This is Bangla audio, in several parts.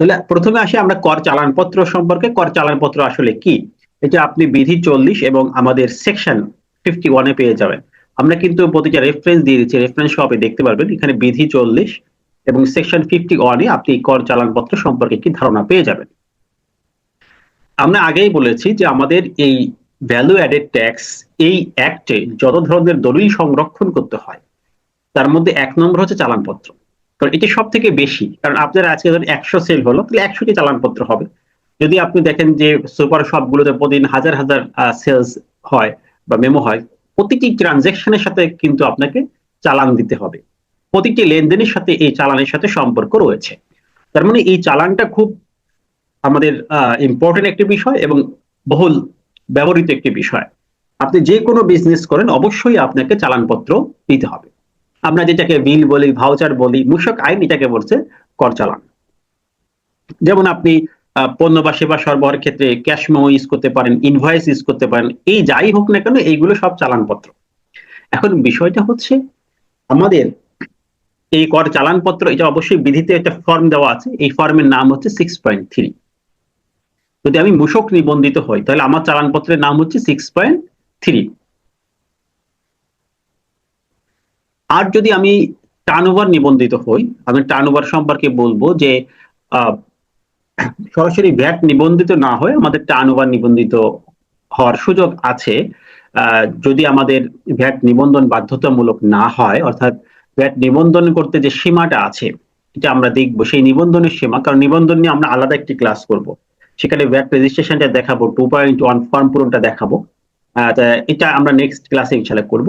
তাহলে প্রথমে আসি আমরা কর চালানপত্র সম্পর্কে। কর চালানপত্র আসলে কি? এটা আপনি বিধি চল্লিশ এবং আমাদের সেকশন ফিফটি ওয়ানে পেয়ে যাবেন। আমরা কিন্তু প্রতিটা রেফারেন্স দিয়ে দিচ্ছি। রেফারেন্স সবে দেখতে পারবেন, এখানে বিধি চল্লিশ এবং সেকশন ফিফটি ওয়ানে আপনি কর চালানপত্র সম্পর্কে কি ধারণা পেয়ে যাবেন। আমরা আগেই বলেছি যে আমাদের এই ভ্যালু অ্যাডেড ট্যাক্স এই অ্যাক্টে যত ধরনের দলিল সংরক্ষণ করতে হয়, তার মধ্যে এক নম্বর হচ্ছে চালানপত্র। কারণ এটি সব থেকে বেশি। কারণ আপনার আজকে ধরুন একশো সেল হলো, তাহলে একশোটি চালানপত্র হবে। যদি আপনি দেখেন যে সুপার শপগুলোতে প্রতিদিন হাজার হাজার সেলস হয় বা মেমো হয়, প্রতিটি ট্রানজেকশনের সাথে কিন্তু আপনাকে চালান দিতে হবে। প্রতিটি লেনদেনের সাথে এই চালানের সাথে সম্পর্ক রয়েছে। তার মানে এই চালানটা খুব আমাদের ইম্পর্টেন্ট একটি বিষয় এবং বহুল ব্যবহৃত একটি বিষয়। আপনি যে কোনো বিজনেস করেন, অবশ্যই আপনাকে চালানপত্র দিতে হবে। আমরা যেটাকে বিল বলি ভাউচার বলি, মূসক আইন এটাকে বলছে কর চালান। যেমন আপনি পণ্য বা সেবা সরবরাহের ক্ষেত্রে ক্যাশ মেমো ইউজ করতে পারেন ইনভয়েস ইউজ করতে পারেন, এই যাই হোক না কেন, এইগুলো সব চালানপত্র। এখন বিষয়টা হচ্ছে, আমাদের এই কর চালানপত্র, এটা অবশ্যই বিধিতে একটা ফর্ম দেওয়া আছে, এই ফর্মের নাম হচ্ছে সিক্স পয়েন্ট থ্রি যদি আমি মূসক নিবন্ধিত হই, তাহলে আমার চালানপত্রের নাম হচ্ছে সিক্স পয়েন্ট থ্রি আর যদি আমি টার্নওভার নিবন্ধিত হই, আমি টার্নওভার সম্পর্কে বলব যে সরাসরি ভ্যাট নিবন্ধিত না হয়ে আমাদের টার্নওভার নিবন্ধিত হওয়ার সুযোগ আছে। যদি আমাদের ভ্যাট নিবন্ধন বাধ্যতামূলক না হয়, অর্থাৎ ভ্যাট নিবন্ধন করতে যে সীমাটা আছে, এটা আমরা দেখব। সেই নিবন্ধনের সীমা, কারণ নিবন্ধন নিয়ে আমরা আলাদা একটি ক্লাস করব। সেখানে ভ্যাট রেজিস্ট্রেশনটা দেখাবো টু পয়েন্ট ওয়ান ফর্ম পূরণটা দেখাবো। এটা আমরা নেক্সট ক্লাসে ইনশাল্লাহ করব।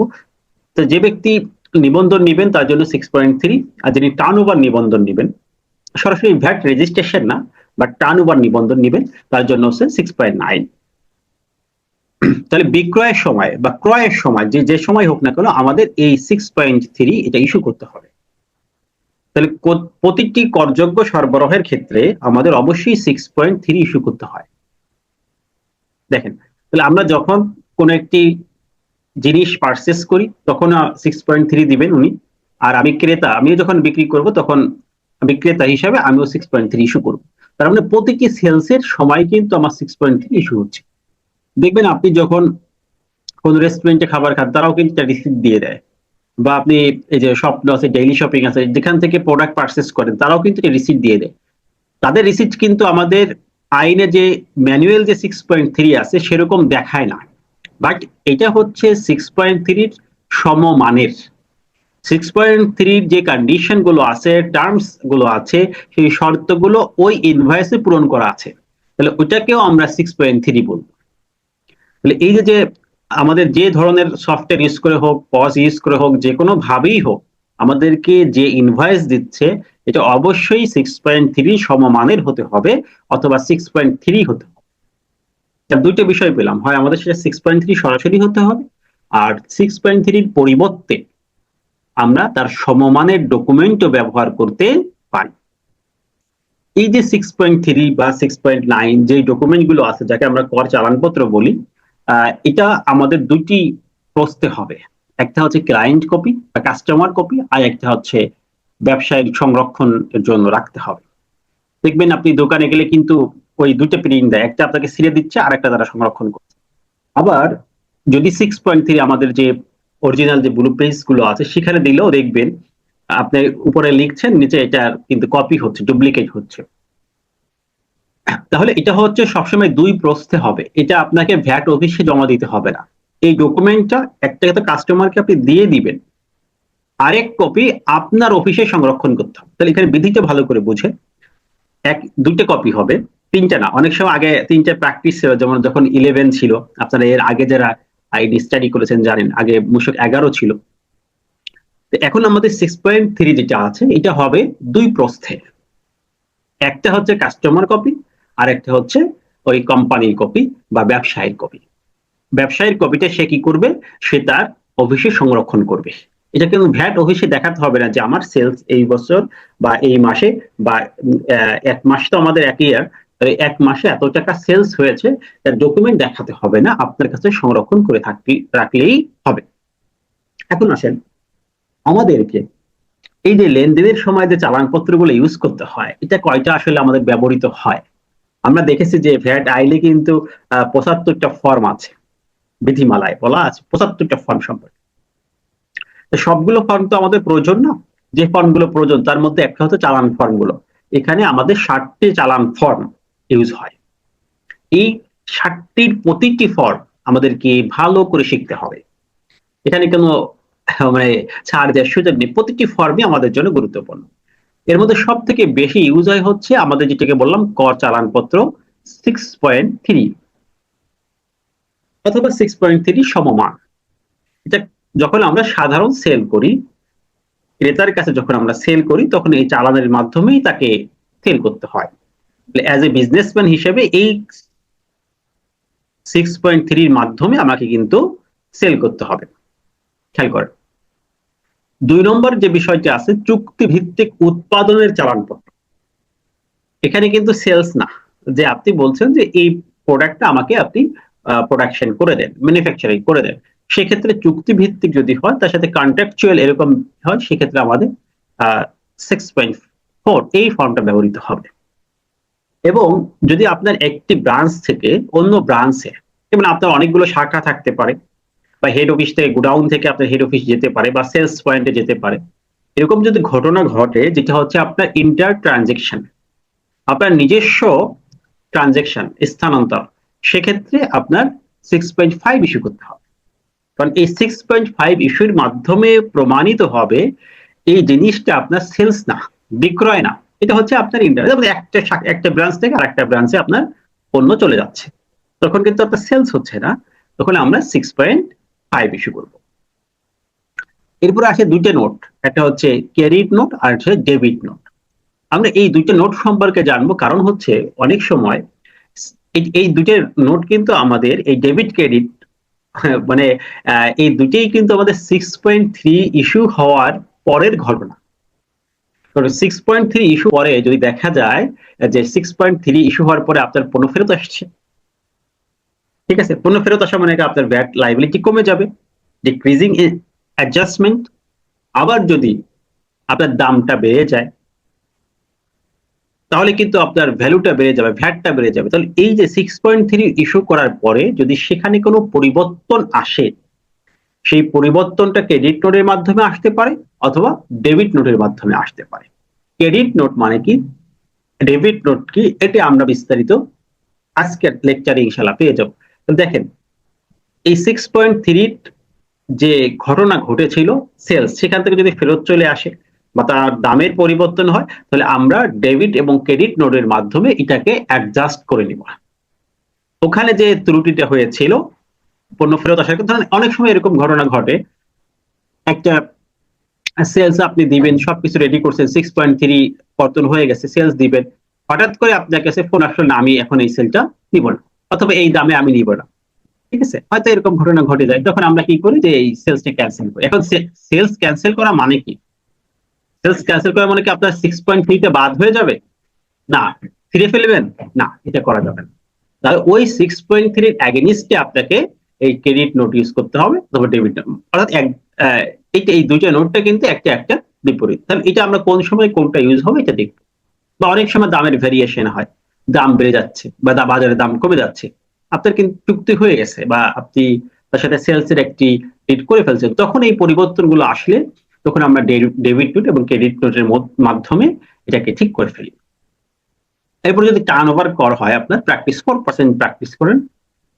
তো যে ব্যক্তি নিবন্ধন নিবেন, তার জন্য সিক্স পয়েন্ট থ্রি আর যিনি টার্ন ওভার নিবন্ধন নিবেন, সরাসরি ভ্যাট রেজিস্ট্রেশন না বা টার্ন ওভার নিবন্ধন নিবেন, তার জন্য হচ্ছে সিক্স পয়েন্ট নাইন তাহলে বিক্রয়ের সময় বা ক্রয়ের সময়, যে যে সময় হোক না কেন, আমাদের এই সিক্স পয়েন্ট থ্রি এটা ইস্যু করতে হবে। তাহলে প্রতিটি করযোগ্য সরবরাহের ক্ষেত্রে আমাদের অবশ্যই সিক্স পয়েন্ট থ্রি ইস্যু করতে হয়। দেখেন, তাহলে আমরা যখন কোন একটি জিনিস পারচেস করি, তখন সিক্স পয়েন্ট থ্রি দিবেন উনি। আর আমি ক্রেতা, আমিও যখন বিক্রি করব, তখন বিক্রেতা হিসাবে আমিও সিক্স পয়েন্ট থ্রি ইস্যু করব। তার মানে প্রতিটি সেলসের সময় কিন্তু আমার সিক্স পয়েন্ট থ্রি ইস্যু হচ্ছে। দেখবেন আপনি যখন কোন রেস্টুরেন্টে খাবার খান, তারাও কিন্তু রিসিপ্ট দিয়ে দেয়। বা আপনি এই যে স্বপ্ন আছে ডেইলি শপিং আছে, যেখান থেকে প্রোডাক্ট পারচেস করেন, তারাও কিন্তু রিসিপ্ট দিয়ে দেয়। তাদের রিসিপ্ট কিন্তু আমাদের আইনে যে ম্যানুয়াল যে সিক্স পয়েন্ট থ্রি আছে, সেরকম দেখায় না। বাট এটা হচ্ছে সিক্স পয়েন্ট থ্রির সমমানের। সিক্স পয়েন্ট থ্রির যে কন্ডিশনগুলো আছে টার্মসগুলো আছে, সেই শর্তগুলো ওই ইনভয়েসে পূরণ করা আছে। তাহলে ওইটাকেও আমরা সিক্স পয়েন্ট থ্রি বলব। তাহলে এই যে আমাদের যে ধরনের সফটওয়্যার ইউজ করে হোক পজ ইউজ করে হোক, যে কোনো ভাবেই হোক, আমাদেরকে যে ইনভয়েস দিচ্ছে, এটা অবশ্যই সিক্স পয়েন্ট থ্রি সমমানের হতে হবে, অথবা সিক্স পয়েন্ট থ্রি হতে হবে। দুইটা বিষয় পেলাম। হয় আমাদের সেটা সিক্স পয়েন্ট থ্রি সরাসরি হতে হবে, আর সিক্স পয়েন্ট থ্রির পরিবর্তে আমরা তার সমমানের ডকুমেন্টও ব্যবহার করতে পারি। এই যে সিক্স পয়েন্ট থ্রি বা সিক্স পয়েন্ট নাইন যে ডকুমেন্টগুলো আছে, যাকে আমরা কর চালানপত্র বলি এটা আমাদের দুইটি প্রস্তে হবে। একটা হচ্ছে ক্লায়েন্ট কপি বা কাস্টমার কপি আর একটা হচ্ছে ব্যবসায়িক সংরক্ষণের জন্য রাখতে হবে। দেখবেন আপনি দোকানে গেলে কিন্তু ওই দুইটা প্রিন্ট দেয়, একটা আপনাকে সিরে দিচ্ছে আর একটা তারা সংরক্ষণ করছে। আবার যদি সিক্স পয়েন্ট থ্রি আমাদের যে অরিজিনাল যে ব্লু গুলো আছে, সেখানে দিলেও দেখবেন আপনি উপরে লিখছেন, নিচে এটা কিন্তু কপি হচ্ছে ডুপ্লিকেট হচ্ছে। তাহলে এটা হচ্ছে সবসময় দুই প্রস্থে হবে। এটা আপনাকে ভ্যাট অফিসে জমা দিতে হবে না। এই ডকুমেন্টটা একটা কাস্টমারকে আপনি দিয়ে দিবেন। আরেক কপি আপনার অফিসে সংরক্ষণ করতে হবে। তাহলে এখানে বিধিটা ভালো করে বুঝে। এক, দুইটা কপি হবে। তিনটা না, অনেক সময় আগে তিনটা প্র্যাকটিস ছিল, যেমন যখন ইলেভেন ছিল, আপনারা এর আগে যারা আইডি স্টাডি করেছেন জানেন, আগে মুশক এগারো ছিল। এখন আমাদের সিক্স পয়েন্ট থ্রি যেটা আছে, এটা হবে দুই প্রস্থে। একটা হচ্ছে কাস্টমার কপি আর একটা হচ্ছে ওই কোম্পানির কপি বা ব্যবসায়ীর কপি ব্যবসায়ীর কপিটা সে কি করবে? সে তার অফিসে সংরক্ষণ করবে। এটা কিন্তু ভ্যাট অফিসে দেখাতে হবে না যে আমার সেলস এই বছর বা এই মাসে বা এক মাস তো আমাদের এক ইয়ার এক মাসে এত টাকা সেলস হয়েছে, তার ডকুমেন্ট দেখাতে হবে না, আপনার কাছে সংরক্ষণ করে থাকতে রাখলেই হবে। এখন আসেন, আমাদেরকে এই যে লেনদেনের সময় যে চালানপত্রগুলো ইউজ করতে হয়, এটা কয়টা আসলে আমাদের ব্যবহৃত হয়? আমরা দেখেছি যে ভ্যাট আইলে কিন্তু পঁচাত্তরটা ফর্ম আছে, বিধিমালায় বলা আছে, পঁচাত্তরটা ফর্ম সম্পর্কে। সবগুলো ফর্ম তো আমাদের প্রয়োজন না? যে ফর্মগুলো প্রয়োজন, তার মধ্যে একটা হচ্ছে চালান ফর্মগুলো এখানে আমাদের ষাটটি চালান ফর্ম ইউজ হয়। এই ষাটটির প্রতিটি ফর্ম আমাদেরকে ভালো করে শিখতে হবে। এখানে কোনো মানে ছাড় দেওয়ার সুযোগ নেই। প্রতিটি ফর্মই আমাদের জন্য গুরুত্বপূর্ণ। এর মধ্যে সব থেকে বেশি ইউজ হয় হচ্ছে আমাদের যেটাকে বললাম কর চালানপত্র সিক্স পয়েন্ট থ্রি অথবা সিক্স পয়েন্ট থ্রি সমমান। এটা যখন আমরা সাধারণ সেল করি, ক্রেতার কাছে যখন আমরা সেল করি, তখন এই চালানের মাধ্যমেই তাকে সেল করতে হয়। অ্যাজ এ বিজনেসম্যান হিসেবে এই সিক্স পয়েন্ট থ্রির মাধ্যমে আমাকে কিন্তু সেল করতে হবে। খেয়াল করেন দুই নম্বর যে বিষয়টি আছে চুক্তি ভিত্তিক উৎপাদনের চালানপত্র এখানে কিন্তু সেলস না। যে আপনি বলছেন যে এই প্রোডাক্টটা আমাকে আপনি প্রোডাকশন করে দেন ম্যানুফ্যাকচারিং করে দেন। সেক্ষেত্রে চুক্তি ভিত্তিক যদি হয়, তার সাথে কন্ট্রাকচুয়াল এরকম হয়, সেক্ষেত্রে আমাদের সিক্স পয়েন্ট ফোর এই ফর্মটা ব্যবহৃত হবে। এবং যদি আপনার একটি ব্রাঞ্চ থেকে অন্য ব্রাঞ্চে যেমন আপনার অনেকগুলো শাখা থাকতে পারে, বা হেড অফিস থেকে গোডাউন থেকে আপনার হেড অফিস যেতে পারে, বা সেলস পয়েন্টে যেতে পারে, এরকম যদি ঘটনা ঘটে, যেটা হচ্ছে আপনার ইন্টার ট্রানজেকশন আপনার নিজস্ব ট্রানজেকশন স্থানান্তর, সেক্ষেত্রে আপনার সিক্স পয়েন্ট ফাইভ ইস্যু করতে হবে। কারণ এই সিক্স পয়েন্ট ফাইভ ইস্যুর মাধ্যমে প্রমাণিত হবে, এই জিনিসটা আপনার সেলস না, বিক্রয় না। এটা হচ্ছে আপনার ইন্টার একটা একটা ব্রাঞ্চ থেকে আর একটা ব্রাঞ্চে আপনার পণ্য চলে যাচ্ছে। তখন কিন্তু আপনার সেলস হচ্ছে না, তখন আমরা সিক্স পয়েন্ট ফাইভ ইস্যু করব। এরপরে আসে দুইটা নোট একটা হচ্ছে ক্রেডিট নোট আর হচ্ছে ডেবিট নোট আমরা এই দুইটা নোট সম্পর্কে জানব, কারণ হচ্ছে অনেক সময় এই দুইটা নোট কিন্তু আমাদের এই ডেবিট ক্রেডিট মানে এই দুটেই কিন্তু আমাদের সিক্স পয়েন্ট থ্রি ইস্যু হওয়ার পরের ঘটনা। সিক্স পয়েন্ট থ্রি ইস্যু পরে যদি দেখা যায় যে সিক্স পয়েন্ট থ্রি ইস্যু হওয়ার পরে আপনার পণ্য ফেরত আসছে। ঠিক আছে? পণ্য ফেরত আসা মানে আপনার ব্যাট লাইবিলিটি কমে যাবে ডিক্রিজিং অ্যাডজাস্টমেন্ট আবার যদি আপনার দামটা বেড়ে যায়, তাহলে কিন্তু আপনার ভ্যালুটা বেড়ে যাবে ভ্যাটটা বেড়ে যাবে। তাহলে এই যে সিক্স পয়েন্ট থ্রি ইস্যু করার পরে যদি সেখানে কোনো পরিবর্তন আসে সেই পরিবর্তনটা ক্রেডিট নোটের মাধ্যমে আসতে পারে অথবা ডেবিট নোটের মাধ্যমে আসতে পারে। ক্রেডিট নোট মানে কি? ডেবিট নোট কি? এটা আমরা বিস্তারিত আজকের লেকচারে ইনশাল্লাহ পেয়ে যাব। দেখেন, এই সিক্স পয়েন্ট থ্রির যে ঘটনা ঘটেছিল সেলস সেখান থেকে যদি ফেরত চলে আসে বা তার দামের পরিবর্তন হয়, তাহলে আমরা ডেবিট এবং ক্রেডিট নোটের মাধ্যমে এটাকে অ্যাডজাস্ট করে নিব। ওখানে যে ত্রুটিটা হয়েছিল পণ্য ফেরত আসার ধরেন, অনেক সময় এরকম ঘটনা ঘটে। একটা সেলস আপনি দিবেন, সবকিছু রেডি করছেন সিক্স পয়েন্ট থ্রি পতন হয়ে গেছে সেলস দিবেন। হঠাৎ করে আপনার কাছে ফোন আসলো, না, আমি এখন এই সেলটা নিব না, অথবা এই দামে আমি নিব না। ঠিক আছে? হয়তো এরকম ঘটনা ঘটে যায়। তখন আমরা কি করি যে, এই সেলসটা ক্যান্সেল করি। এখন সেলস ক্যান্সেল করা মানে কি? সেলস ক্যান্সেল করা মানে কি আপনার সিক্স পয়েন্ট থ্রিতে বাদ হয়ে যাবে? না। ফিরে ফেলবেন? না, এটা করা যাবে না। তাহলে ওই সিক্স পয়েন্ট থ্রির অ্যাগেনিস্টে আপনাকে এই ক্রেডিট নোট ইউজ করতে হবে অথবা ডেবিট অর্থাৎ এইটা এই দুইটা নোটটা কিন্তু একটা একটা বিপরীত। তাহলে এটা আমরা কোন সময় কোনটা ইউজ হবে এটা দেখব। বা অনেক সময় দামের ভেরিয়েশন হয়। দাম বেড়ে যাচ্ছে বা বাজারে দাম কমে যাচ্ছে। আপনার কিন্তু চুক্তি হয়ে গেছে বা আপনি তার সাথে সেলস এর একটি রিড করে ফেলছেন। তখন এই পরিবর্তনগুলো আসলে তখন আমরা ডেবিট নোট এবং ক্রেডিট নোটের মাধ্যমে এটাকে ঠিক করে ফেলি। এরপর যদি টার্ন ওভার কর হয় আপনার প্র্যাকটিস ফোর পার্সেন্ট প্র্যাকটিস করেন।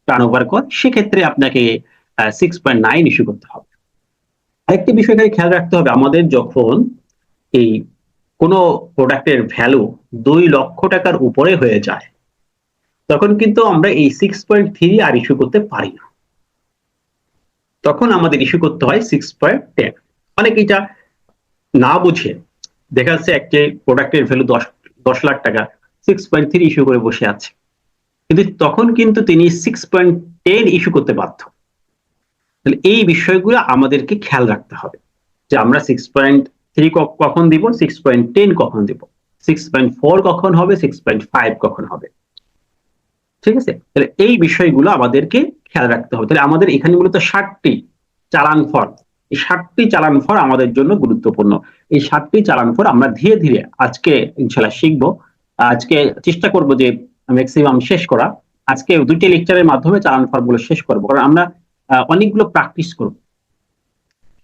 টার্ন ওভার কর, সেক্ষেত্রে আপনাকে সিক্স পয়েন্ট নাইন ইস্যু করতে হবে। আরেকটি বিষয় খেয়াল রাখতে হবে, আমাদের যখন এই কোনো প্রোডাক্টের ভ্যালু দুই লক্ষ টাকার উপরে হয়ে যায়, তখন কিন্তু আমরা এই সিক্স পয়েন্ট থ্রি আর ইস্যু করতে পারি না। তখন আমাদের ইস্যু করতে হয় সিক্স পয়েন্ট টেন অনেক এটা না বুঝে, দেখা যাচ্ছে একটি প্রোডাক্টের ভ্যালু দশ দশ লাখ টাকা সিক্স পয়েন্ট থ্রি ইস্যু করে বসে আছে। কিন্তু তখন কিন্তু তিনি সিক্স পয়েন্ট টেন ইস্যু করতে বাধ্য। তাহলে এই বিষয়গুলো আমাদেরকে খেয়াল রাখতে হবে যে আমরা সিক্স পয়েন্ট থ্রি কখন দিব সিক্স পয়েন্ট টেন কখন দিব সিক্স পয়েন্ট ফোর কখন হবে সিক্স পয়েন্ট ফাইভ কখন হবে। ঠিক আছে? তাহলে এই বিষয়গুলো আমাদেরকে খেয়াল রাখতে হবে। তাহলে আমাদের এখানে মূলত ষাটটি চালান ফর এই ষাটটি চালান ফর আমাদের জন্য গুরুত্বপূর্ণ। এই সাতটি চালান ফর আমরা ধীরে ধীরে আজকে ইনশাল্লাহ শিখব। আজকে চেষ্টা করব যে ম্যাক্সিমাম শেষ করা। আজকে দুইটি লেকচারের মাধ্যমে চালান ফর্মগুলো শেষ করব। কারণ আমরা অনেকগুলো প্র্যাকটিস করব।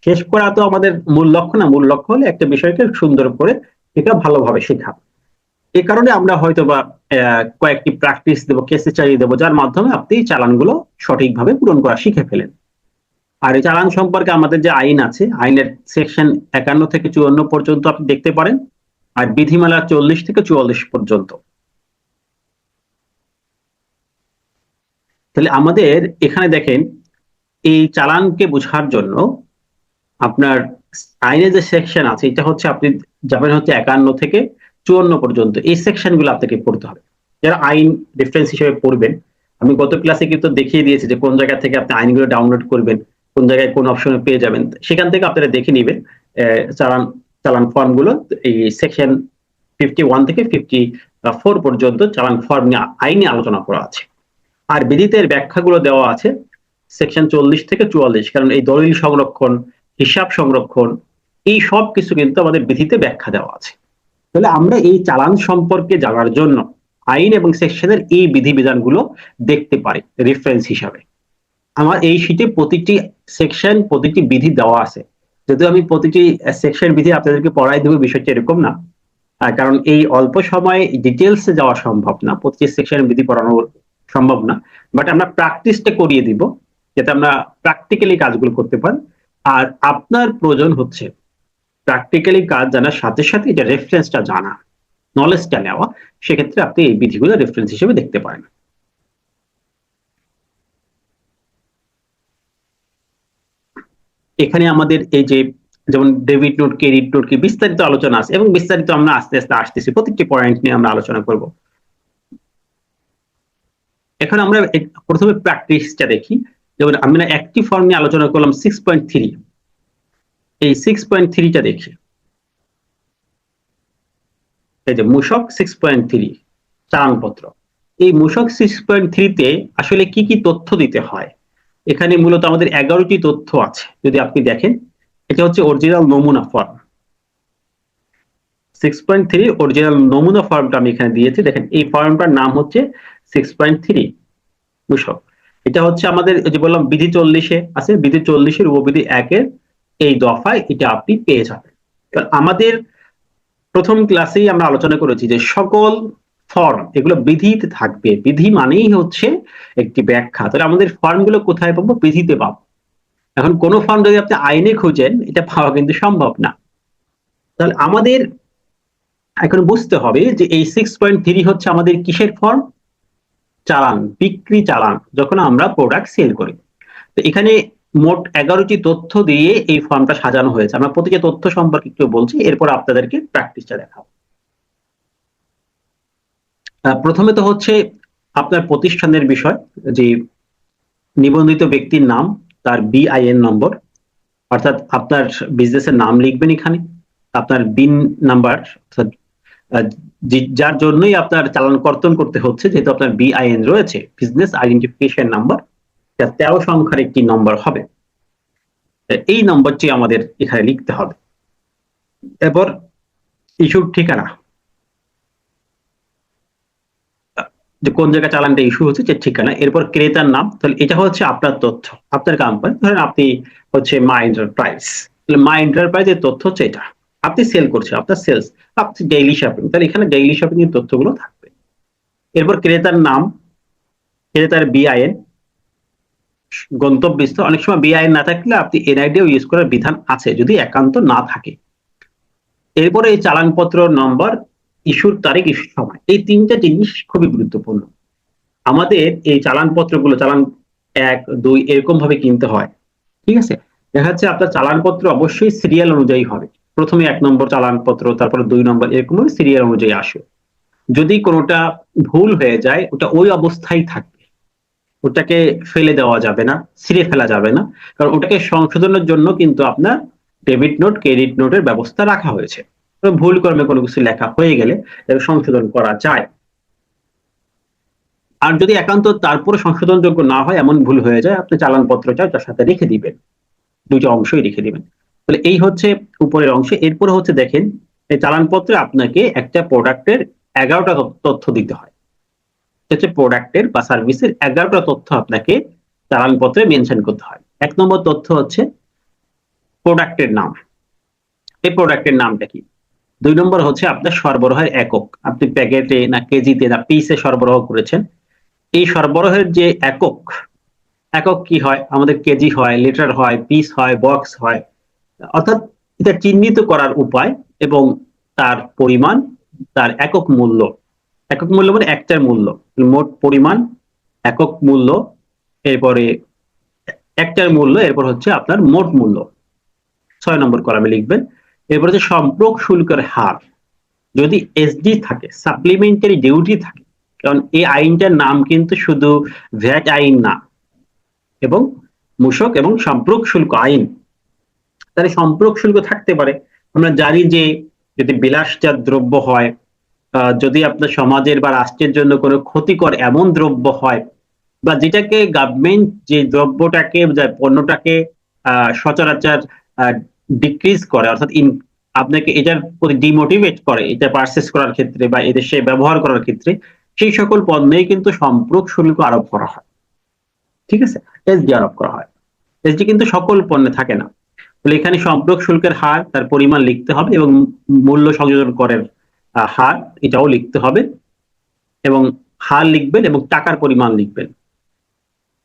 শেষ করা তো আমাদের মূল লক্ষ্য না। মূল লক্ষ্য হলে একটা বিষয়কে সুন্দর করে এটা ভালোভাবে শেখা। এই কারণে আমরা হয়তো বা কয়েকটি প্র্যাকটিস দেবো কেসে চালিয়ে দেবো, যার মাধ্যমে আপনি চালানগুলো সঠিকভাবে পূরণ করা শিখে ফেলেন। আর এই চালান সম্পর্কে আমাদের যে আইন আছে, আইনের সেকশন একান্ন থেকে চুয়ান্ন পর্যন্ত আপনি দেখতে পারেন। আর বিধিমালা চল্লিশ থেকে চুয়াল্লিশ পর্যন্ত। তাহলে আমাদের এখানে দেখেন, এই চালানকে বোঝার জন্য আপনার আইনের যে সেকশন আছে, এটা হচ্ছে আপনি যাবেন হচ্ছে একান্ন থেকে চুয়ান্ন পর্যন্ত, এই সেকশনগুলো আপনাকে পড়তে হবে। যারা আইন রেফারেন্স হিসেবে পড়বেন, আমি গত ক্লাসে কিন্তু দেখিয়ে দিয়েছি যে কোন জায়গা থেকে আপনি আইনগুলো ডাউনলোড করবেন, কোন জায়গায় কোন অপশনে পেয়ে যাবেন, সেখান থেকে আপনারা দেখে নিবেন চালান চালান ফর্মগুলো, এই সেকশন ফিফটি ওয়ান থেকে ফিফটি ফোর পর্যন্ত চালান ফর্ম নিয়ে আইনে আলোচনা করা আছে। আর বিধিতের ব্যাখ্যাগুলো দেওয়া আছে সেকশন চল্লিশ থেকে চুয়াল্লিশ, কারণ এই দলিল সংরক্ষণ, হিসাব সংরক্ষণ, এই সব কিছু কিন্তু আমাদের বিধিতে ব্যাখ্যা দেওয়া আছে। তাহলে আমরা এই চালান সম্পর্কে জানার জন্য আইন এবং সেকশনের এই বিধিবিধানগুলো দেখতে পারি রেফারেন্স হিসাবে। আমার এই শীটে প্রতিটি সেকশন প্রতিটি বিধি দেওয়া আছে। যদি আমি প্রতিটি সেকশন বিধি আপনাদেরকে পড়াই দেবো, বিষয়টা এরকম না। কারণ এই অল্প সময়ে ডিটেলসে যাওয়া সম্ভব না, প্রতিটি সেকশন বিধি পড়ানো সম্ভব না। বাট আমরা প্র্যাকটিসটা করিয়ে দিব, যাতে আমরা প্র্যাকটিক্যালি কাজগুলো করতে পারি। আর আপনার প্রয়োজন হচ্ছে প্র্যাকটিক্যালি কাজ জানার সাথে সাথে এটা রেফারেন্সটা জানা নলেজটা নেওয়া, সেক্ষেত্রে আপনি এই বিধিগুলো রেফারেন্স হিসেবে দেখতে পারেন। এখানে আমাদের এই যে যেমন ডেবিট নোট ক্রেডিট নোট কি বিস্তারিত আলোচনা আছে, এবং বিস্তারিত আমরা আস্তে আস্তে আসতেছি। প্রত্যেকটি পয়েন্ট নিয়ে আমরা আলোচনা করব। এখন আমরা প্রথমে প্র্যাকটিসটা দেখি। যেমন আমরা একটি ফর্ম নিয়ে আলোচনা করলাম সিক্স পয়েন্ট থ্রি এই সিক্স পয়েন্ট থ্রিটা দেখি। এই যে মূষক সিক্স পয়েন্ট থ্রি চালানপত্র এই মূষক সিক্স পয়েন্ট থ্রিতে আসলে কি কি তথ্য দিতে হয়? এখানে মূলত আমাদের এগারোটি তথ্য আছে, যদি আপনি দেখেন। এটা হচ্ছে অরিজিনাল নমুনা form six point three original নমুনা ফর্মটা আমি এখানে দিয়েছি। দেখেন, এই ফর্মটার নাম হচ্ছে সিক্স পয়েন্ট থ্রি মূষক এটা হচ্ছে আমাদের যে বললাম বিধি চল্লিশে আছে, বিধি চল্লিশের উপবিধি একের এই দফায় এটা আপনি পেয়ে যাবেন। আমাদের প্রথম ক্লাসেই আমরা আলোচনা করেছি যে সকল ফর্ম এগুলো বিধিতে থাকবে। বিধি মানেই হচ্ছে একটি ব্যাখ্যা। তাহলে আমাদের ফর্মগুলো কোথায় পাবো? বিধিতে পাবো। এখন কোন ফর্ম যদি আপনি আইনে খুঁজেন, এটা পাওয়া কিন্তু সম্ভব না। তাহলে আমাদের এখন বুঝতে হবে যে এই সিক্স পয়েন্ট থ্রি হচ্ছে আমাদের কিসের ফর্ম চালান, বিক্রি চালান, যখন আমরা প্রোডাক্ট সেল করি। তো এখানে মোট এগারোটি তথ্য দিয়ে এই ফর্মটা সাজানো হয়েছে। আমরা প্রতিটি তথ্য সম্পর্কে একটু বলছি, এরপর আপনাদেরকে প্র্যাকটিসটা দেখাবো। প্রথমে তো হচ্ছে আপনার প্রতিষ্ঠানের বিষয়, যে নিবন্ধিত ব্যক্তির নাম, তার বিআইএন নম্বর অর্থাৎ আপনার বিজনেসের নাম লিখবেন এখানে, আপনার বিন নাম্বার অর্থাৎ যার জন্যই আপনার চালান কর্তন করতে হচ্ছে, যেহেতু আপনার বিআইএন রয়েছে বিজনেস আইডেন্টিফিকেশন নাম্বার তেরো সংখ্যার একটি নম্বর হবে। এই নম্বরটি আমাদের এখানে লিখতে হবে। এরপর ইস্যুর ঠিকানা। যে, কোন জায়গায় চালানটা ইস্যু হচ্ছে, যে ঠিকানা। এরপর ক্রেতার নাম, তাহলে এটা হচ্ছে আপনার তথ্য। আপনার কোম্পানি ধরেন আপনি হচ্ছে মা এন্টারপ্রাইজ তাহলে মা এন্টারপ্রাইজের তথ্য হচ্ছে এটা। আপনি সেল করছেন, আপনার সেলস আপনি ডেইলি শপিং তাহলে এখানে ডেইলি শপিং এর তথ্যগুলো থাকবে। এরপর ক্রেতার নাম, ক্রেতার বিআইএন গন্তব্যস্থ অনেক সময় বিআইএন না থাকলে আপনি এনআইডিও ইউজ করার বিধান আছে, যদি একান্ত না থাকে। এরপরে এই চালানপত্র নম্বর ইস্যুর তারিখ ইস্যুর সময়, এই তিনটা জিনিস খুবই গুরুত্বপূর্ণ। আমাদের এই চালানপত্রগুলো, চালান এক, দুই এরকম ভাবে কিনতে হয়। ঠিক আছে? দেখা যাচ্ছে আপনার চালানপত্র অবশ্যই সিরিয়াল অনুযায়ী হবে। প্রথমে এক নম্বর চালানপত্র, তারপরে দুই নম্বর এরকম সিরিয়াল অনুযায়ী আসে। যদি কোনোটা ভুল হয়ে যায়, ওটা ওই অবস্থায় থাকবে। ওটাকে ফেলে দেওয়া যাবে না, ছিঁড়ে ফেলা যাবে না। কারণ ওটাকে সংশোধনের জন্য কিন্তু আপনার ডেবিট নোট ক্রেডিট নোটের ব্যবস্থা রাখা হয়েছে। ভুল কর্মে কোনো কিছু লেখা হয়ে গেলে সংশোধন করা যায়। আর যদি একান্ত তারপরে সংশোধনযোগ্য না হয়, এমন ভুল হয়ে যায়, আপনি চালানপত্রটা তার সাথে রেখে দিবেন। দুইটা অংশই রেখে দিবেন। তাহলে এই হচ্ছে উপরের অংশ। এরপরে হচ্ছে দেখেন, এই চালানপত্রে আপনাকে একটা প্রোডাক্টের এগারোটা তথ্য দিতে হয়। হচ্ছে প্রোডাক্টের বা সার্ভিসের এগারোটা তথ্য আপনাকে চালানপত্রে মেনশন করতে হয়। এক নম্বর তথ্য হচ্ছে প্রোডাক্টের নাম। এই প্রোডাক্টের নামটা কি? দুই নম্বর হচ্ছে আপনার সরবরাহের একক। আপনি প্যাকেটে না কেজিতে না পিসে সরবরাহ করেছেন। এই সরবরাহের যে একক একক কি হয়? আমাদের কেজি হয়, লিটার হয়, পিস হয়, বক্স হয়। অর্থাৎ এটা চিহ্নিত করার উপায় এবং তার পরিমাণ, তার একক মূল্য। একক মূল্য মানে একটার মূল্য। মোট পরিমাণ, একক মূল্য, এরপরে একটার মূল্য, এরপর হচ্ছে আপনার মোট মূল্য। ছয় নম্বর কলামে লিখবেন, এরপর হচ্ছে সম্পর্ক শুল্কের হার। যদি এসডি থাকে সাপ্লিমেন্টারি ডিউটি থাকে, কারণ এই আইনটার নাম কিন্তু শুধু ভ্যাট আইন না, এবং মূসক এবং সম্পর্ক শুল্ক আইন। তাহলে সম্পর্ক শুল্ক থাকতে পারে। আমরা জানি যে যদি বিলাসজাত দ্রব্য হয় যদি আপনার সমাজের বা রাষ্ট্রের জন্য কোনো ক্ষতিকর এমন দ্রব্য হয়, বা যেটাকে গভর্নমেন্ট যে দ্রব্যটাকে পণ্যটাকে সচরাচর ডিক্রিজ করে, অর্থাৎ আপনাকে এটার প্রতি ডিমোটিভেট করে, এটা পারচেস করার ক্ষেত্রে বা এদেশে ব্যবহার করার ক্ষেত্রে, সেই সকল পণ্যেই কিন্তু সম্পর্ক শুল্ক আরোপ করা হয়। ঠিক আছে? এসডি আরোপ করা হয়। এসডি কিন্তু সকল পণ্যে থাকে না। তাহলে এখানে সম্পর্ক শুল্কের হার তার পরিমাণ লিখতে হবে এবং মূল্য সংযোজন করের হার এটাও লিখতে হবে এবং হার লিখবেন এবং টাকার পরিমাণ লিখবেন।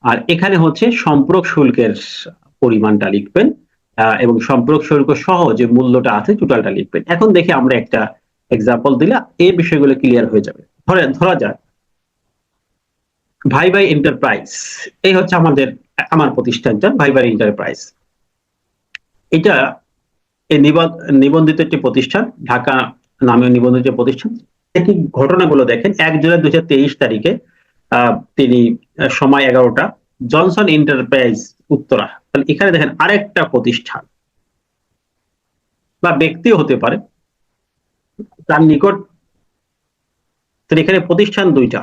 আর এখানে হচ্ছে সম্পর্ক শুল্কের পরিমাণটা লিখবেন এবং সম্পর্ক শুল্ক সহ যে মূল্যটা আছে টোটালটা লিখবেন। এখন দেখে আমরা একটা এক্সাম্পল দিলে এই বিষয়গুলো ক্লিয়ার হয়ে যাবে। ধরে, ধরা যাক। ভাই ভাই এন্টারপ্রাইজ এই হচ্ছে আমাদের, আমার প্রতিষ্ঠানটা ভাই ভাই এন্টারপ্রাইজ এটা এই নিবন্ধিত একটি প্রতিষ্ঠান, ঢাকা নামে নিবন্ধিত প্রতিষ্ঠান। একই ঘটনাগুলো দেখেন এক জুলাই দুই হাজার তেইশ তারিখে তিনি সময় এগারোটা, জনসন এন্টারপ্রাইজ উত্তরা। তাহলে এখানে দেখেন আরেকটা প্রতিষ্ঠান, বা ব্যক্তিও হতে পারে, তার নিকট এখানে প্রতিষ্ঠান দুইটা।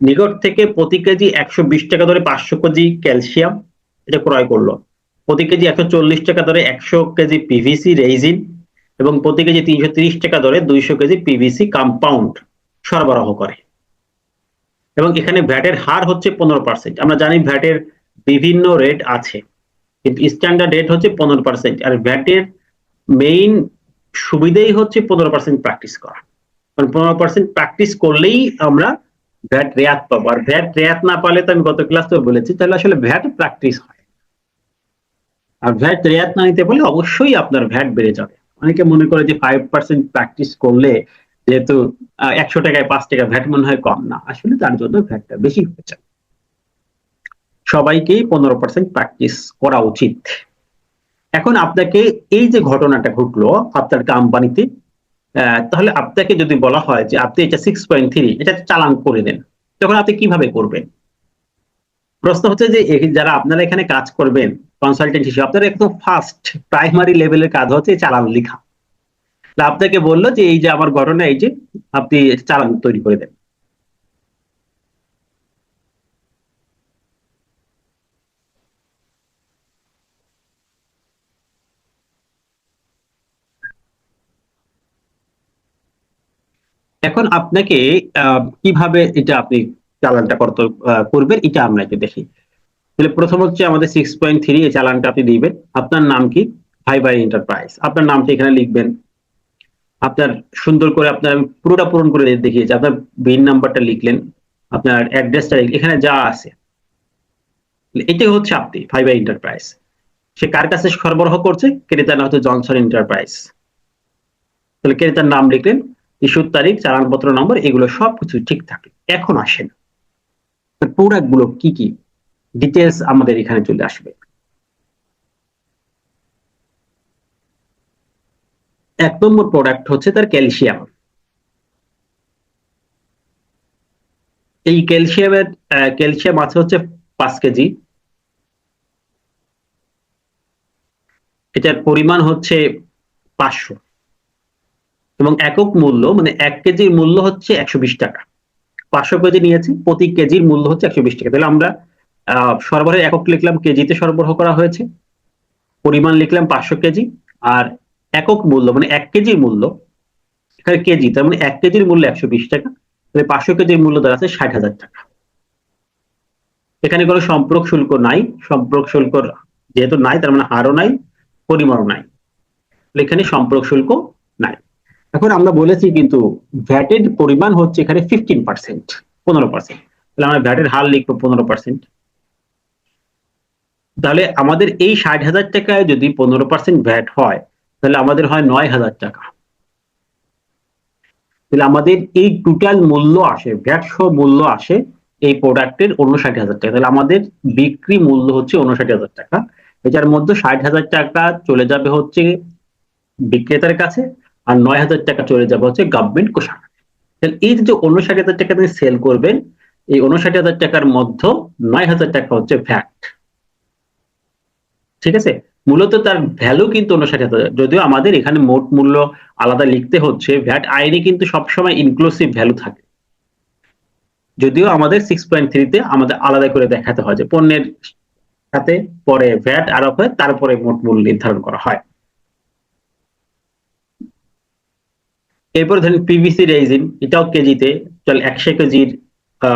নিকট থেকে প্রতি কেজি একশো বিশ টাকা ধরে পাঁচশো কেজি ক্যালসিয়াম এটা ক্রয় করল। প্রতি কেজি একশো চল্লিশ টাকা ধরে একশো কেজি পিভিসি রেইজিন এবং প্রতি কেজি তিনশো তিরিশ টাকা ধরে দুইশো কেজি পিভিসি কম্পাউন্ড সরবরাহ করে। এবং এখানে ভ্যাটের হার হচ্ছে পনেরো পার্সেন্ট আমরা জানি ভ্যাটের বিভিন্ন রেট আছে, কিন্তু স্ট্যান্ডার্ড রেট হচ্ছে পনেরো পার্সেন্ট আর ভ্যাটের মেইন সুবিধাই হচ্ছে পনেরো পার্সেন্ট প্র্যাকটিস করা। কারণ পনেরো পার্সেন্ট প্র্যাকটিস করলেই আমরা ভ্যাট রেয়াত পাবো। আর ভ্যাট রেয়াত না পালে তো আমি গত ক্লাস তো বলেছি, তাহলে আসলে ভ্যাট প্র্যাকটিস হয়। আর ভ্যাট রেয়াত না নিতে পারলে অবশ্যই আপনার ভ্যাট বেড়ে যাবে। অনেকে মনে করে যে ফাইভ পার্সেন্ট প্র্যাকটিস করলে যেহেতু একশো টাকায় পাঁচ টাকা ভ্যাট মনে হয় কম না। আসলে তার জন্য ভ্যাটটা বেশি হয়ে যায়। সবাইকেই পনেরো পার্সেন্ট প্র্যাকটিস করা উচিত। এখন আপনাকে এই যে ঘটনাটা ঘটলো আপনার কোম্পানিতে তাহলে আপনাকে যদি বলা হয় যে আপনি এটা সিক্স পয়েন্ট থ্রি এটা চালান করে দেন, তখন আপনি কীভাবে করবেন? প্রশ্ন হচ্ছে যে যারা আপনারা এখানে কাজ করবেন কনসালটেন্ট হিসেবে, আপনার একদম ফার্স্ট প্রাইমারি লেভেলের কাজ হচ্ছে চালান লেখা। আপনাকে বলল যে এই যে আমার ঘটনা এই যে আপনি চালান তৈরি করে দেন। এখন আপনাকে কীভাবে এটা আপনি চালানটা করতে করবেন, এটা আমরা একটু দেখি। তাহলে প্রথম হচ্ছে আমাদের সিক্স পয়েন্ট থ্রি এই চালানটা আপনি দিবেন। আপনার নাম কি? ভাই এন্টারপ্রাইজ আপনার নামটা এখানে লিখবেন। আপনার সুন্দর করে আপনার, আমি পুরোটা পূরণ করে দেখিয়েছি। আপনার বিন নাম্বারটা লিখলেন। আপনার অ্যাড্রেসটা এখানে যা আছে। এটাই হচ্ছে আপনি ভাই এন্টারপ্রাইজ সে কার কাছে সরবরাহ করছে? ক্রেতার নাম হচ্ছে জনসন এন্টারপ্রাইজ তাহলে ক্রেতার নাম লিখলেন ইস্যুর তারিখ, চালানপত্র নম্বর এগুলো সবকিছু ঠিক থাকে। এখন আসেন। প্রোডাক্টগুলো কি কি? ডিটেলস আমাদের এখানে চলে আসবে। এক নম্বর প্রোডাক্ট হচ্ছে তার ক্যালসিয়াম এই ক্যালসিয়ামের ক্যালসিয়াম আছে হচ্ছে পাঁচ কেজি। এটার পরিমাণ হচ্ছে পাঁচশো। এবং একক মূল্য মানে এক কেজির মূল্য হচ্ছে একশো বিশ টাকা। পাঁচশো কেজি নিয়েছি, প্রতি কেজির মূল্য হচ্ছে একশো বিশ টাকা। তাহলে আমরা সরবরাহের একক লিখলাম কেজিতে সরবরাহ করা হয়েছে, পরিমাণ লিখলাম পাঁচশো কেজি, আর একক মূল্য মানে এক কেজির মূল্য, এখানে কেজি, তার মানে এক কেজির মূল্য একশো বিশ টাকা, তাহলে পাঁচশো কেজির মূল্য দাঁড়াচ্ছে ষাট হাজার টাকা। এখানে কোনো সম্পর্ক শুল্ক নাই, সম্পর্ক শুল্ক যেহেতু নাই, তার মানে হারও নাই, পরিমাণও নাই। এখানে সম্পর্ক শুল্ক নাই। এখন আমরা বলেছি কিন্তু ভ্যাটের পরিমাণ হচ্ছে এখানে ফিফটিন পার্সেন্ট পনেরো পার্সেন্ট তাহলে আমরা ভ্যাটের হার লিখব পনেরো পার্সেন্ট তাহলে আমাদের এই ষাট হাজার টাকায় যদি পনেরো পার্সেন্ট ভ্যাট হয়, তাহলে আমাদের হয় নয় হাজার টাকা। তাহলে আমাদের এই টোটাল মূল্য আসে ভ্যাট সহ মূল্য আসে এই প্রোডাক্টের উনষাট হাজার টাকা। তাহলে আমাদের বিক্রি মূল্য হচ্ছে উনষাট হাজার টাকা। এটার মধ্যে ষাট হাজার টাকা চলে যাবে হচ্ছে বিক্রেতার কাছে আর নয় হাজার টাকা চলে যাবে হচ্ছে গভর্নমেন্ট কোষাগারে। তাহলে এই যে উনষাট হাজার টাকা তিনি সেল করবেন, এই উনষাট হাজার টাকার মধ্যে নয় হাজার টাকা হচ্ছে ভ্যাট ঠিক আছে? মূলত তার ভ্যালু কিন্তু উনষাট হাজার। যদিও আমাদের এখানে মোট মূল্য আলাদা লিখতে হচ্ছে ভ্যাট আইনে কিন্তু সবসময় ইনক্লুসিভ ভ্যালু থাকে। যদিও আমাদের সিক্স পয়েন্ট থ্রিতে আমাদের আলাদা করে দেখাতে হয় যে পণ্যের সাথে পরে ভ্যাট আরোপ হয়, তারপরে মোট মূল্য নির্ধারণ করা হয়। এরপর ধরেন পিভিসি রেজিন এটাও কেজিতে, চল একশো কেজির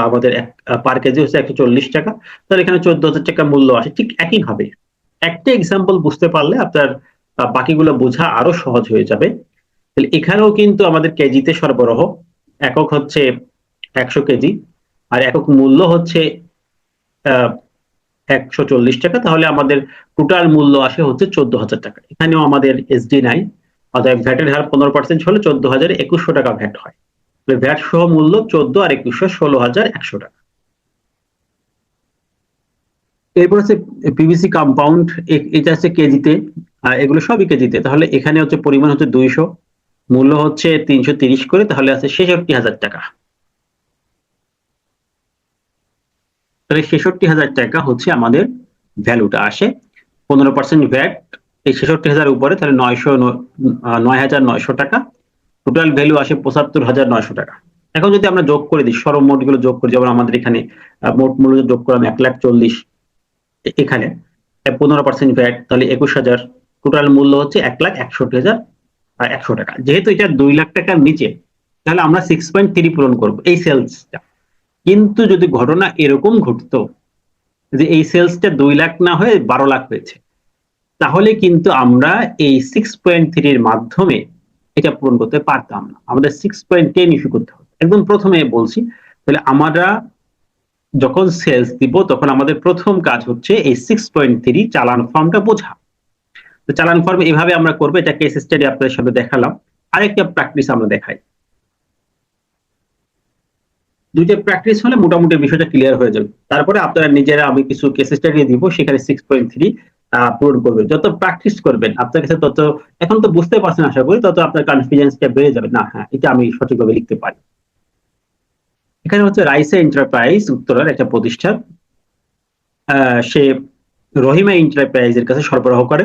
আমাদের পার কেজি হচ্ছে একশো চল্লিশ টাকা। তাহলে এখানে চোদ্দ হাজার টাকা মূল্য আসে। ঠিক একই ভাবে একটা এক্সাম্পল বুঝতে পারলে আপনার বাকিগুলো বোঝা আরও সহজ হয়ে যাবে। তাহলে এখানেও কিন্তু আমাদের কেজিতে সরবরাহ, একক হচ্ছে একশো কেজি, আর একক মূল্য হচ্ছে একশো চল্লিশ টাকা। তাহলে আমাদের টোটাল মূল্য আসে হচ্ছে চোদ্দ হাজার টাকা। এখানেও আমাদের এসডি নাই। অর্থাৎ ভ্যাটের হার পনেরো পার্সেন্ট হলে চোদ্দ হাজার একুশশো টাকা ভ্যাট হয়। ভ্যাট সহ মূল্য চোদ্দ আর একুশশো ষোলো হাজার একশো টাকা। এরপর হচ্ছে পিভিসি কম্পাউন্ড এটা হচ্ছে কেজিতে এগুলো সবই কেজিতে। তাহলে এখানে হচ্ছে পরিমাণ হচ্ছে দুইশো, মূল্য হচ্ছে তিনশো তিরিশ করে, তাহলে আছে ছেষট্টি হাজার টাকা। তাহলে ছেষট্টি হাজার টাকা হচ্ছে আমাদের ভ্যালুটা আসে। পনেরো পার্সেন্ট ভ্যাট এই ছেষট্টি হাজার উপরে, তাহলে নয়শো নয় হাজার নয়শো টাকা। টোটাল ভ্যালু আসে পঁচাত্তর হাজার নয়শো টাকা। এখন যদি আমরা যোগ করে দিই সর্বমোটগুলো যোগ করি, যেমন আমাদের এখানে মোট মূল্য যোগ করলাম এক লাখ চল্লিশ এখানে পনেরো পার্সেন্ট ভ্যাট তাহলে একুশ হাজার। টোটাল মূল্য হচ্ছে এক লাখ একষট্টি হাজার আর একশো টাকা। যেহেতু এটা দুই লাখ টাকার নিচে, তাহলে আমরা সিক্স পয়েন্ট থ্রি পূরণ করব এই সেলসটা কিন্তু যদি ঘটনা এরকম ঘটতো, যে এই সেলসটা দুই লাখ না হয়ে বারো লাখ হয়েছে তাহলে কিন্তু আমরা এই সিক্স পয়েন্ট থ্রির মাধ্যমে এটা পূরণ করতে পারতাম না। আমাদের সিক্স পয়েন্ট টেন ইস্যু করতে হবে। একদম প্রথমে বলছি, তাহলে আমরা যখন সেলস দিব, তখন আমাদের প্রথম কাজ হচ্ছে এই সিক্স পয়েন্ট থ্রি চালান ফর্মটা বোঝা। তো চালান ফর্ম এভাবে আমরা করব, এটা কেস স্টাডি আপনাদের সাথে দেখালাম। আরেকটা প্র্যাকটিস আমরা দেখাই। দুইটা প্র্যাকটিস হলে মোটামুটি বিষয়টা ক্লিয়ার হয়ে যাবে। তারপরে আপনারা নিজেরা আমি কিছু কেস স্টাডি দিব, সেখানে সিক্স পয়েন্ট থ্রি পূরণ করবেন যত প্র্যাকটিস করবেন, আপনার কাছে তত, এখন তো বুঝতে পারছেন আশা করি, তত আপনার কনফিডেন্সটা বেড়ে যাবে। না হ্যাঁ এটা আমি সঠিকভাবে লিখতে পারি। এখানে হচ্ছে রাইসা এন্টারপ্রাইজ উত্তরার একটা প্রতিষ্ঠান। সে রহিমা এন্টারপ্রাইজের কাছে সরবরাহ করে।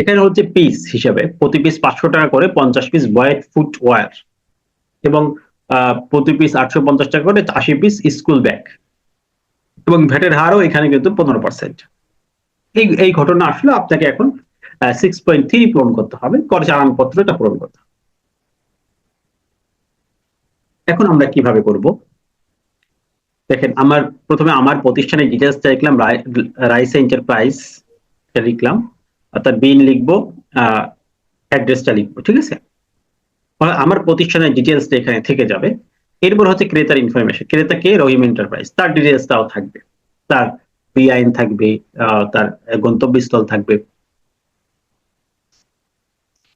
এখানে হচ্ছে পিস হিসাবে, প্রতি পিস পাঁচশো টাকা করে পঞ্চাশ পিস বয়েড ফুট ওয়ার এবং প্রতি পিস আটশো পঞ্চাশ টাকা করে আশি পিস স্কুল ব্যাগ এবং ভ্যাটের হারও এখানে কিন্তু পনেরো পার্সেন্ট এই এই ঘটনা আসলে আপনাকে এখন সিক্স পয়েন্ট থ্রি পূরণ করতে হবে। কর চালানপত্রটা পূরণ করতে হবে। এখন আমরা কীভাবে করব? দেখেন, আমার প্রথমে আমার প্রতিষ্ঠানের ডিটেলসটা লিখলাম রাইস এন্টারপ্রাইজ লিখলাম অর্থাৎ বিন লিখব অ্যাড্রেসটা লিখব, ঠিক আছে? আমার প্রতিষ্ঠানের ডিটেলসটা এখানে থেকে যাবে। এরপর হচ্ছে ক্রেতার ইনফরমেশন ক্রেতা কে? রহিম এন্টারপ্রাইজ তার ডিটেলসটাও থাকবে। তার আইন থাকবে তার গন্তব্যস্থল থাকবে।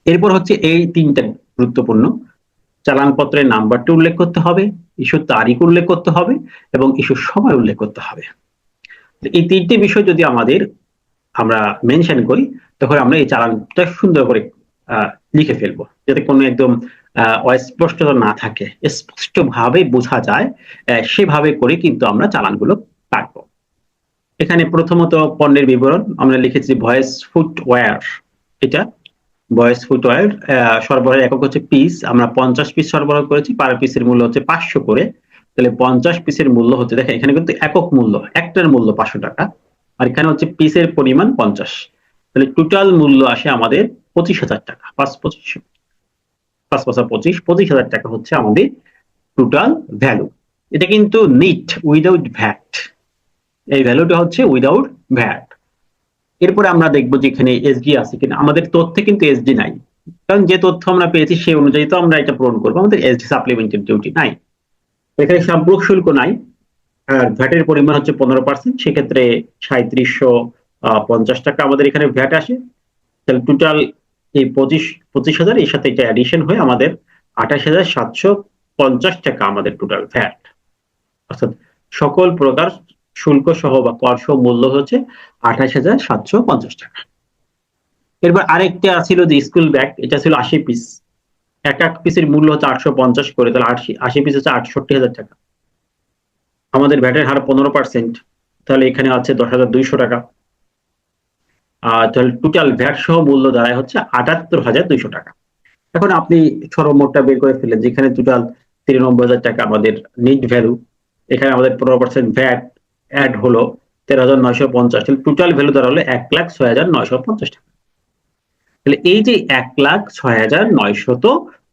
এরপর হচ্ছে এই তিনটা গুরুত্বপূর্ণ। চালানপত্রের নাম্বারটি উল্লেখ করতে হবে ইস্যুর তারিখ উল্লেখ করতে হবে, এবং ইস্যুর সময় উল্লেখ করতে হবে। এই তিনটি বিষয় যদি আমাদের আমরা মেনশন করি, তখন আমরা এই চালানটা সুন্দর করে লিখে ফেলব। যাতে কোনো একদম অস্পষ্টতা না থাকে স্পষ্ট ভাবে বোঝা যায় সেভাবে করে কিন্তু আমরা চালানগুলো কাটবো। এখানে প্রথমত পণ্যের বিবরণ, আমরা লিখেছি ভয়েস ফুটওয়্যার। এটা ভয়েস ফুটওয়্যার সরবরাহ একক হচ্ছে পিস, আমরা পঞ্চাশ পিস সরবরাহ করেছি, পার পিসের মূল্য হচ্ছে পাঁচশো করে। তাহলে পঞ্চাশ পিসের মূল্য হচ্ছে, দেখেন, এখানে কিন্তু একক মূল্য, একটার মূল্য পাঁচশো টাকা, আর এখানে হচ্ছে পিসের পরিমাণ পঞ্চাশ। তাহলে টোটাল মূল্য আসে আমাদের পঁচিশ হাজার টাকা, পাঁচ পঁচিশ। পাঁচ পাঁচা পঁচিশ পঁচিশ হাজার টাকা হচ্ছে আমাদের টোটাল ভ্যালু এটা কিন্তু নিট উইদাউট ভ্যাট এই ভ্যালুটা হচ্ছে উইদাউট ভ্যাট এরপরে আমরা দেখব যে এখানে এসডি আছে কিনা। আমাদের তথ্যে কিন্তু এসডি নাই। কারণ যে তথ্য আমরা পেয়েছি সেই অনুযায়ী তো আমরা এটা পূরণ করব। আমাদের এসডি সাপ্লিমেন্টের ডিউটি নাই। এখানে সম্পর্ক শুল্ক নাই। আর ভ্যাটের পরিমাণ হচ্ছে পনেরো পার্সেন্ট সেক্ষেত্রে সাঁত্রিশশো পঞ্চাশ টাকা আমাদের এখানে ভ্যাট আসে। তাহলে টোটাল এই পঁচিশ পঁচিশ হাজার এর সাথে এটা অ্যাডিশন হয়ে আমাদের আঠাশ হাজার সাতশো পঞ্চাশ টাকা আমাদের টোটাল ভ্যাট অর্থাৎ সকল প্রকার শুল্ক সহ বা কর সহ মূল্য হচ্ছে আঠাশ হাজার সাতশো পঞ্চাশ টাকা। এরপর আরেকটা ছিল যে স্কুল ব্যাগ এটা ছিল আশি পিস এক এক পিসের মূল্য হচ্ছে আটশো পঞ্চাশ করে, তাহলে আশি আশি পিস হচ্ছে আটষট্টি হাজার টাকা। আমাদের ভ্যাটের হার পনেরো পার্সেন্ট তাহলে এখানে আছে দশ হাজার দুইশো টাকা। তাহলে টোটাল ভ্যাট সহ মূল্য দাঁড়ায় হচ্ছে আটাত্তর হাজার দুইশো টাকা। এখন আপনি সর্বমোটটা বের করে ফেলেন যেখানে টোটাল তিরানব্বই হাজার টাকা আমাদের নিট ভ্যালু এখানে আমাদের পনেরো পার্সেন্ট ভ্যাট অ্যাড হলো তেরো হাজার নয়শো পঞ্চাশ, তাহলে টোটাল ভ্যালু দাঁড়াল এক লাখ ছয় হাজার নয়শো পঞ্চাশ টাকা। তাহলে এই যে এক লাখ ছয় হাজার নয়শত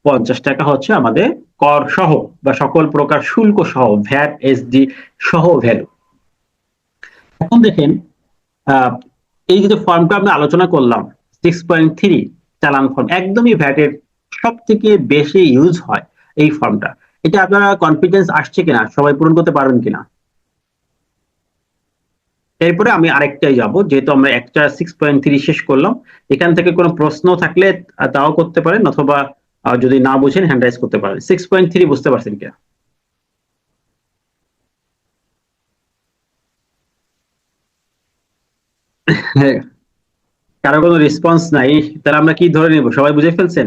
পঞ্চাশ টাকা হচ্ছে আমাদের কর সহ বা সকল প্রকার শুল্ক সহ ভ্যাট এসডি সহ ভ্যালু এখন দেখেন এই যে ফর্মটা আমরা আলোচনা করলাম সিক্স পয়েন্ট থ্রি চালান ফর্ম একদমই ভ্যাটের সব থেকে বেশি ইউজ হয় এই ফর্মটা এটা আপনারা কনফিডেন্স আসছে কিনা, সবাই পূরণ করতে পারবেন কিনা? এরপরে আমি আরেকটাই যাব, যেহেতু আমরা একটা সিক্স পয়েন্ট থ্রি শেষ করলাম, এখান থেকে কোনো প্রশ্ন থাকলে তাও করতে পারেন, অথবা যদি না বুঝেন হ্যান্ড রাইজ করতে পারেন। সিক্স পয়েন্ট থ্রি বুঝতে পারছেন কিনা? কারও কোনো রেসপন্স নাই, তাহলে আমরা কি ধরে নিব? সবাই বুঝে ফেলছেন?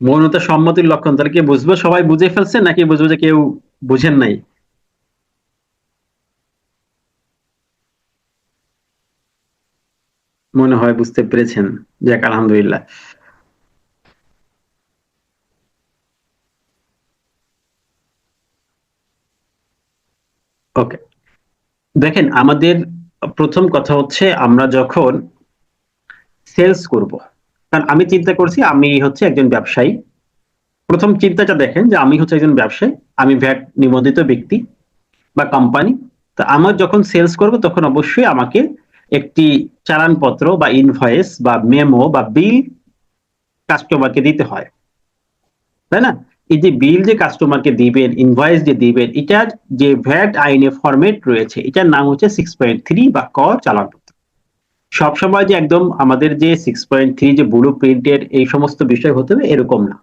মৌনতা সম্মতির লক্ষণ, তাহলে কি বুঝব? সবাই বুঝে ফেলছেন নাকি বুঝব যে কেউ বুঝেন নাই? মনে হয় বুঝতে পেরেছেন। যাক, আলহামদুলিল্লাহ। ওকে দেখেন, আমাদের প্রথম কথা হচ্ছে আমরা যখন সেলস করব, কারণ আমি চিন্তা করছি আমি হচ্ছে একজন ব্যবসায়ী। প্রথম চিন্তাটা দেখেন যে আমি হচ্ছে একজন ব্যবসায়ী, আমি ভ্যাট নিবন্ধিত ব্যক্তি বা কোম্পানি তা আমার যখন সেলস করব, তখন অবশ্যই আমাকে একটি চালানপত্র বা ইনভয়েস বা মেমো বা বিল কাস্টমারকে দিতে হয়। তাই না? এই যে বিল যে কাস্টমারকে দিবেন ইনভয়েস যে দিবেন, এটার যে ভ্যাট আইনে ফরমেট রয়েছে, এটার নাম হচ্ছে সিক্স পয়েন্ট থ্রি বা ক চালানপত্র সবসময় যে একদম আমাদের যে সিক্স পয়েন্ট থ্রি যে ব্লু প্রিন্টের এই সমস্ত বিষয় হতে হবে, এরকম না।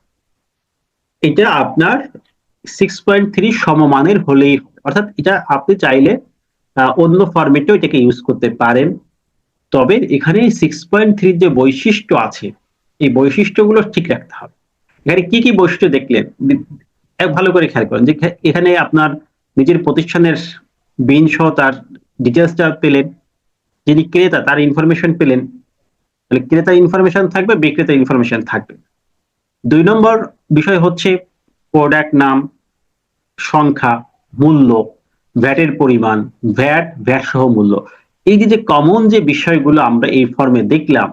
এটা আপনার সিক্স পয়েন্ট থ্রি সমমানের হলেই অর্থাৎ এটা আপনি চাইলে অন্য ফরমেটেও এটাকে ইউজ করতে পারেন। তবে এখানে সিক্স পয়েন্ট থ্রির যে বৈশিষ্ট্য আছে, এই বৈশিষ্ট্যগুলো ঠিক রাখতে হবে। এখানে কি কি বৈশিষ্ট্য দেখলেন ভালো করে খেয়াল করেন যে এখানে আপনার নিজের প্রতিষ্ঠানের বিন সহ তার ডিটেলসটা পেলেন, যিনি ক্রেতা তার ইনফরমেশন পেলেন, তাহলে ক্রেতার ইনফরমেশন থাকবে, বিক্রেতার ইনফরমেশন থাকবে। দুই নম্বর বিষয় হচ্ছে প্রোডাক্ট নাম, সংখ্যা, মূল্য ভ্যাটের পরিমাণ ভ্যাট ভ্যাট সহ মূল্য। এই যে কমন যে বিষয়গুলো আমরা এই ফর্মে দেখলাম,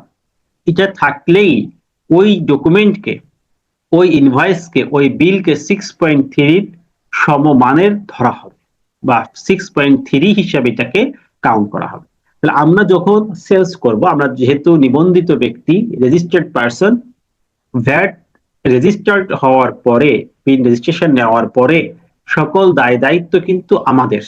এটা থাকলেই ওই ডকুমেন্টকে ওই ইনভয়েসকে ওই বিলকে সিক্স পয়েন্ট থ্রির সমমানের ধরা হবে বা সিক্স পয়েন্ট থ্রি হিসাবে এটাকে কাউন্ট করা হবে। তাহলে আমরা যখন সেলস করব, আমরা যেহেতু নিবন্ধিত ব্যক্তি রেজিস্টার্ড পার্সন ভ্যাট রেজিস্টার্ড হওয়ার পরে পিন রেজিস্ট্রেশন নেওয়ার পরে সকল দায় দায়িত্ব কিন্তু আমাদের।